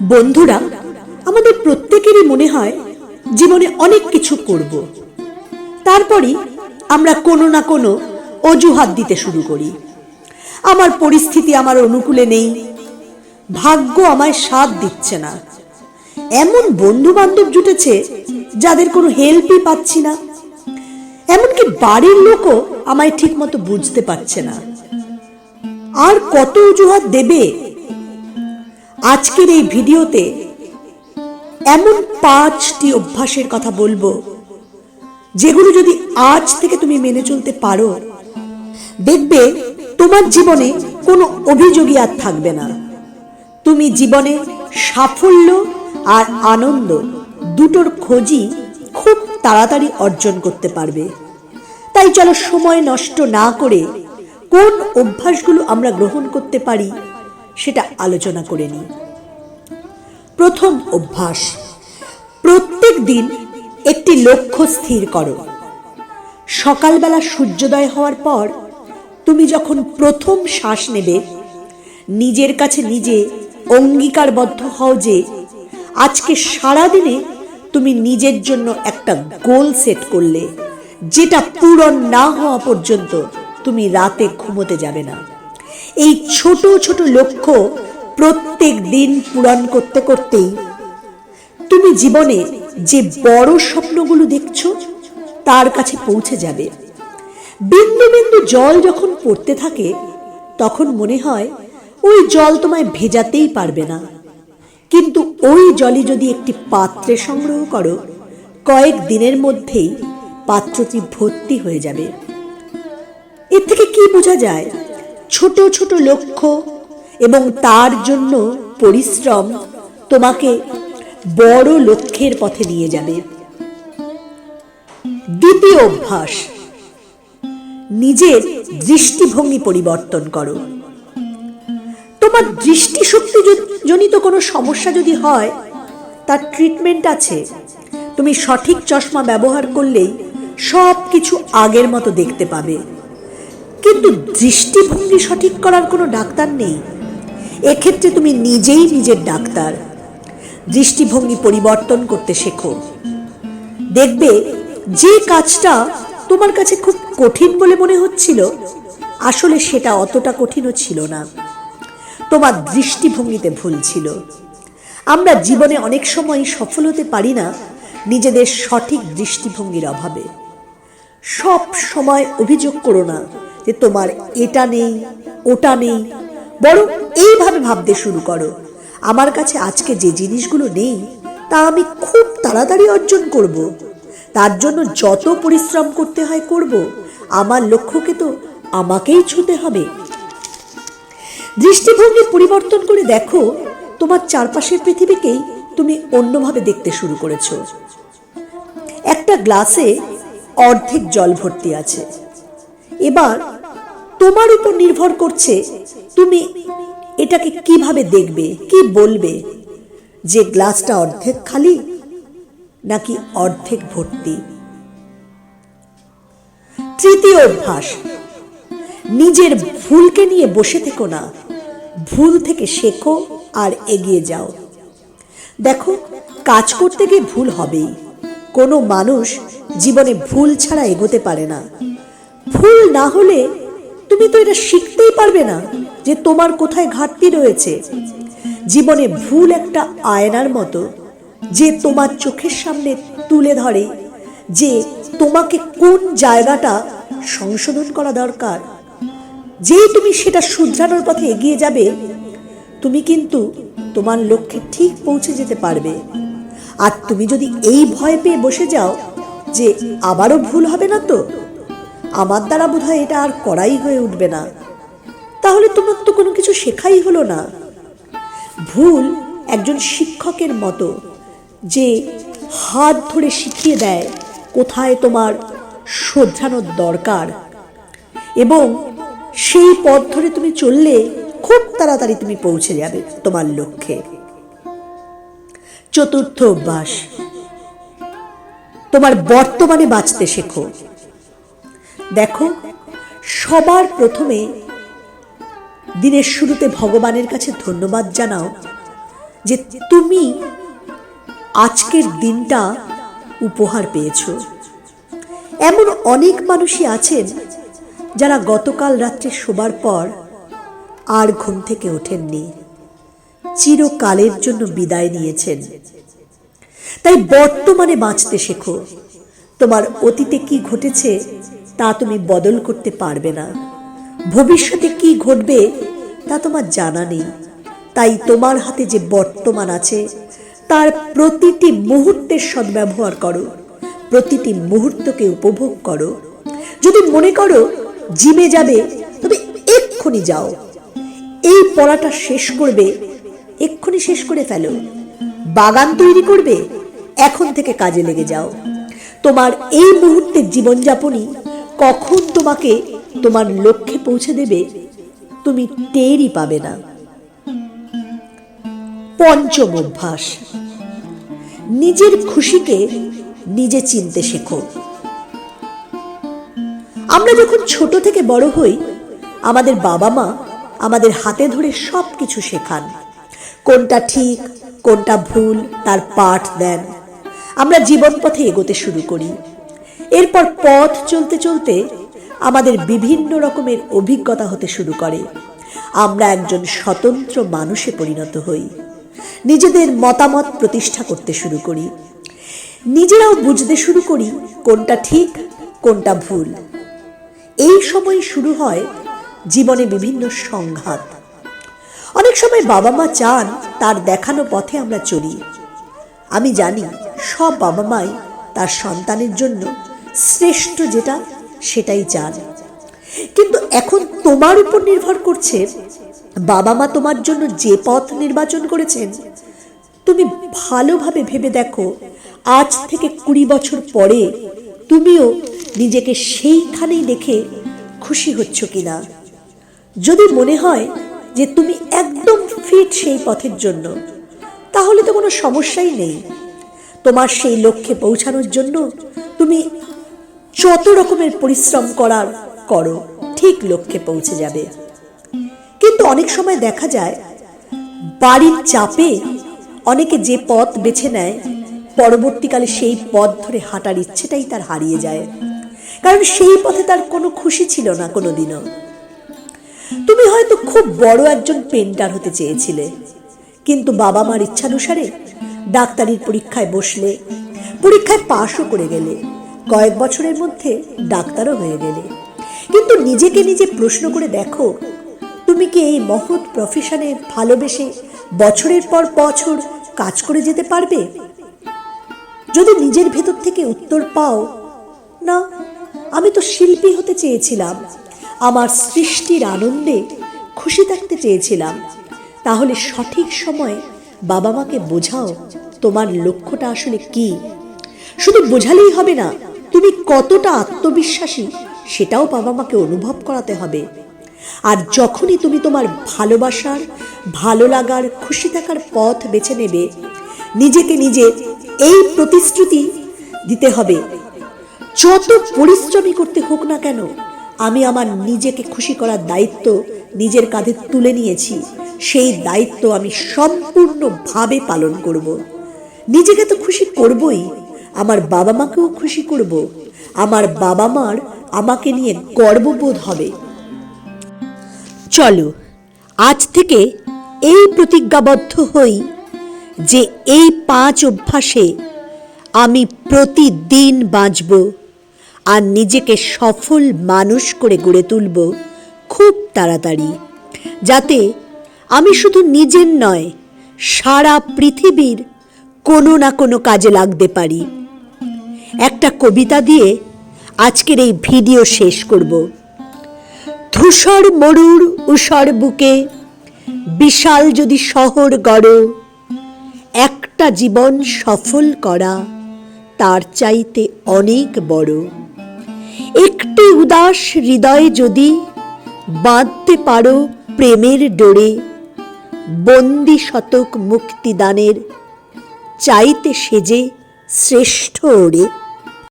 বন্ধুরা, আমাদের প্রত্যেকেরই মনে হয় জীবনে অনেক কিছু করব। তারপরই আমরা কোনো না কোনো অজুহাত দিতে শুরু করি। আমার পরিস্থিতি আমার অনুকূলে নেই, ভাগ্য আমায় সাথ দিচ্ছে না। এমন বন্ধু বান্ধব জুটেছে যাদের কোনো হেল্পই পাচ্ছি না। এমনকি বাড়ির লোকও আমায় ঠিকমতো বুঝতে পারছে না। আর কত অজুহাত দেবে আজকের এই ভিডিওতে এমন পাঁচটি অভ্যাসের কথা বলব, যেগুলো যদি আজ থেকে তুমি মেনে চলতে পারো, দেখবে তোমার জীবনে কোনো অভিযোগই আর থাকবে না। তুমি জীবনে সাফল্য আর আনন্দ দুটোর খোঁজই খুব তাড়াতাড়ি অর্জন করতে পারবে। তাই চলো সময় নষ্ট না করে কোন অভ্যাসগুলো আমরা গ্রহণ করতে পারি সেটা আলোচনা করে নিই। প্রথম অভ্যাস, প্রত্যেক দিন একটি লক্ষ্য স্থির করো। সকালবেলা সূর্যোদয় হওয়ার পর তুমি যখন প্রথম শ্বাস নেবে, নিজের কাছে নিজে অঙ্গীকারবদ্ধ হও যে আজকে সারাদিনে তুমি নিজের জন্য একটা গোল সেট করলে, যেটা পূরণ না হওয়া পর্যন্ত তুমি রাতে ঘুমোতে যাবে না। এই ছোট ছোট লক্ষ্য প্রত্যেক দিন পূরণ করতে করতেই। তুমি জীবনে যে বড় স্বপ্নগুলো দেখছ, তার কাছে পৌঁছে যাবে। বিন্দু বিন্দু জল যখন পড়তে থাকে, তখন মনে হয় ওই জল তোমায় ভেজাতেই পারবে না। কিন্তু ওই জলই যদি একটি পাত্রে সংগ্রহ করো, কয়েক দিনের মধ্যেই পাত্রটি ভর্তি হয়ে যাবে। এর থেকে কি বোঝা যায়? ছোট ছোট লক্ষ্য এবং তার জন্য পরিশ্রম তোমাকে বড় লক্ষ্যের পথে নিয়ে যাবে। দ্বিতীয় অভ্যাস, নিজের দৃষ্টিভঙ্গি পরিবর্তন করো। তোমার দৃষ্টিশক্তি জনিত কোনো সমস্যা যদি হয়, তার ট্রিটমেন্ট আছে। তুমি সঠিক চশমা ব্যবহার করলেই সব কিছু আগের মতো দেখতে পাবে। কিন্তু দৃষ্টিভঙ্গি সঠিক করার কোনো ডাক্তার নেই। এক্ষেত্রে তুমি নিজেই নিজের ডাক্তার। দৃষ্টিভঙ্গি পরিবর্তন করতে শেখো। দেখবে যে কাজটা তোমার কাছে খুব কঠিন বলে মনে হচ্ছিল, আসলে সেটা অতটা কঠিনও ছিল না। তোমার দৃষ্টিভঙ্গিতে ভুল ছিল। আমরা জীবনে অনেক সময় সফল হতে পারি না নিজেদের সঠিক দৃষ্টিভঙ্গির অভাবে। সব সময় অভিযোগ করো না যে তোমার এটা নেই, ওটা নেই। বরং এইভাবে ভাবতে শুরু করো। আমার কাছে আজকে যে জিনিসগুলো নেই, তা আমি খুব তাড়াতাড়ি অর্জন করব। তার জন্য যত পরিশ্রম করতে হয় করব। আমার লক্ষ্যকে তো আমাকেই ছুতে হবে। দৃষ্টিভঙ্গি পরিবর্তন করে দেখো, তোমার চারপাশের পৃথিবীকেই তুমি অন্যভাবে দেখতে শুরু করেছ। একটা গ্লাসে অর্ধেক জল ভর্তি আছে। এবার তোমার উপর নির্ভর করছে তুমি এটাকে কীভাবে দেখবে, কি বলবে? যে গ্লাসটা অর্ধেক খালি নাকি অর্ধেক ভর্তি? তৃতীয় অভ্যাস, নিজের ভুলকে নিয়ে বসে থেকো না। ভুল থেকে শেখো আর এগিয়ে যাও। দেখো, কাজ করতে গিয়ে ভুল হবেই। কোনো মানুষ জীবনে ভুল ছাড়া এগোতে পারে না। ভুল না হলে তুমি তো এটা শিখতেই পারবে না যে তোমার কোথায় ঘাটতি রয়েছে। জীবনে ভুল একটা আয়নার মতো যে তোমার চোখের সামনে তুলে ধরে, যে তোমাকে কোন জায়গাটা সংশোধন করা দরকার। যেই তুমি সেটা শুধরানোর পথে এগিয়ে যাবে, তুমি কিন্তু তোমার লক্ষ্যে ঠিক পৌঁছে যেতে পারবে। আর তুমি যদি এই ভয় পেয়ে বসে যাও যে আবারও ভুল হবে না তো? আমার দ্বারা বোধ এটা আর করাই হয়ে উঠবে না। তাহলে তোমার তো কোনো কিছু শেখাই হলো না। ভুল একজন শিক্ষকের মতো যে হাত ধরে শিখিয়ে দেয় কোথায় তোমার শোধরানোর দরকার এবং সেই পথ ধরে তুমি চললে খুব তাড়াতাড়ি তুমি পৌঁছে যাবে তোমার লক্ষ্যে। চতুর্থ অভ্যাস, তোমার বর্তমানে বাঁচতে শেখো। দেখো, সবার প্রথমে দিনের শুরুতে ভগবানের কাছে ধন্যবাদ জানাও যে তুমি আজকের দিনটা উপহার পেয়েছ। এমন অনেক মানুষই আছেন যারা গতকাল রাত্রে শোবার পর আর ঘুম থেকে ওঠেননি, চিরকালের জন্য বিদায় নিয়েছেন। তাই বর্তমানে বাঁচতে শেখো। তোমার অতীতে কি ঘটেছে তা তুমি বদল করতে পারবে না। ভবিষ্যতে কি ঘটবে তা তোমার জানা নেই। তাই তোমার হাতে যে বর্তমান আছে, তার প্রতিটি মুহূর্তের সদ্ব্যবহার করো, প্রতিটি মুহূর্তকে উপভোগ করো। যদি মনে করো জিমে যাবে, তবে এক্ষুনি যাও। এই পড়াটা শেষ করবে, এক্ষুনি শেষ করে ফেলো। বাগান তৈরি করবে, এখন থেকে কাজে লেগে যাও। তোমার এই মুহূর্তের জীবনযাপনই কখন তোমাকে তোমার লক্ষ্যে পৌঁছে দেবে, তুমি টেরই পাবে না। পঞ্চম অভ্যাস। নিজের খুশিকে নিজে চিনতে শেখো। আমরা যখন ছোট থেকে বড় হই, আমাদের বাবা মা আমাদের হাতে ধরে সব কিছু শেখান। কোনটা ঠিক, কোনটা ভুল, তার পাঠ দেন। আমরা জীবন পথে এগোতে শুরু করি। এরপর পথ চলতে চলতে আমাদের বিভিন্ন রকমের অভিজ্ঞতা হতে শুরু করে। আমরা একজন স্বতন্ত্র মানুষে পরিণত হই। নিজেদের মতামত প্রতিষ্ঠা করতে শুরু করি। নিজেরাও বুঝতে শুরু করি কোনটা ঠিক, কোনটা ভুল। এই সময় শুরু হয় জীবনে বিভিন্ন সংঘাত। অনেক সময় বাবা মা চান তার দেখানো পথে আমরা চলি। আমি জানি সব বাবা মাই তার সন্তানের জন্য শ্রেষ্ঠ যেটা, সেটাই চান। কিন্তু এখন তোমার উপর নির্ভর করছে বাবা মা তোমার জন্য যে পথ নির্বাচন করেছেন, তুমি ভালোভাবে ভেবে দেখো, আজ থেকে কুড়ি বছর পরে তুমিও নিজেকে সেইখানেই দেখে খুশি হচ্ছ কিনা। যদি মনে হয় যে তুমি একদম ফিট সেই পথের জন্য, তাহলে তো কোনো সমস্যাই নেই। তোমার সেই লক্ষ্যে পৌঁছানোর জন্য তুমি যত রকমের পরিশ্রম করার করো, ঠিক লক্ষ্যে পৌঁছে যাবে। কিন্তু অনেক সময় দেখা যায়, বাড়ির চাপে অনেকে যে পথ বেছে নেয়, পরবর্তীকালে সেই পথ ধরে হাঁটার ইচ্ছেটাই তার হারিয়ে যায়। কারণ সেই পথে তার কোনো খুশি ছিল না কোনো দিনও তুমি হয়তো খুব বড় একজন পেন্টার হতে চেয়েছিলে, কিন্তু বাবা মার ইচ্ছানুসারে ডাক্তারির পরীক্ষায় বসলে, পরীক্ষায় পাশও করে গেলে। কয়েক বছরের মধ্যে ডাক্তারও হয়ে গেলে। কিন্তু নিজেকে নিজে প্রশ্ন করে দেখো, তুমি কি এই মহৎ প্রফেশনে ভালোবেসে বছরের পর বছর কাজ করে যেতে পারবে? যদি নিজের ভেতর থেকে উত্তর পাও, না, আমি তো শিল্পী হতে চেয়েছিলাম, আমার সৃষ্টির আনন্দে খুশি থাকতে চেয়েছিলাম, তাহলে সঠিক সময়ে বাবা মাকে বোঝাও তোমার লক্ষ্যটা আসলে কি? শুধু বোঝালেই হবে না তুমি কতটা আত্মবিশ্বাসী, সেটাও বাবা মাকে অনুভব করাতে হবে। আর যখনই তুমি তোমার ভালোবাসার, ভালো লাগার, খুশি থাকার পথ বেছে নেবে, নিজেকে নিজে এই প্রতিশ্রুতি দিতে হবে, যত পরিশ্রমী করতে হোক না কেন, আমি আমার নিজেকে খুশি করার দায়িত্ব নিজের কাঁধে তুলে নিয়েছি। সেই দায়িত্ব আমি সম্পূর্ণভাবে পালন করব। নিজেকে তো খুশি করবই আমার বাবা মাকেও খুশি করব। আমার বাবা মার আমাকে নিয়ে গর্ববোধ হবে। চলো, আজ থেকে এই প্রতিজ্ঞাবদ্ধ হই যে এই পাঁচ অভ্যাসে আমি প্রতিদিন বাঁচব আর নিজেকে সফল মানুষ করে গড়ে তুলব খুব তাড়াতাড়ি। যাতে আমি শুধু নিজের নয়, সারা পৃথিবীর কোনো না কোনো কাজে লাগতে পারি। একটা কবিতা দিয়ে আজকের এই ভিডিও শেষ করব। ধূসর মরুর উষর বুকে বিশাল যদি শহর গড়, একটা জীবন সফল করা তার চাইতে অনেক বড়। একটি উদাস হৃদয়ে যদি বাঁধতে পারো প্রেমের ডোরে, বন্দি শতক মুক্তিদানের চাইতে সেজে শ্রেষ্ঠ ওরে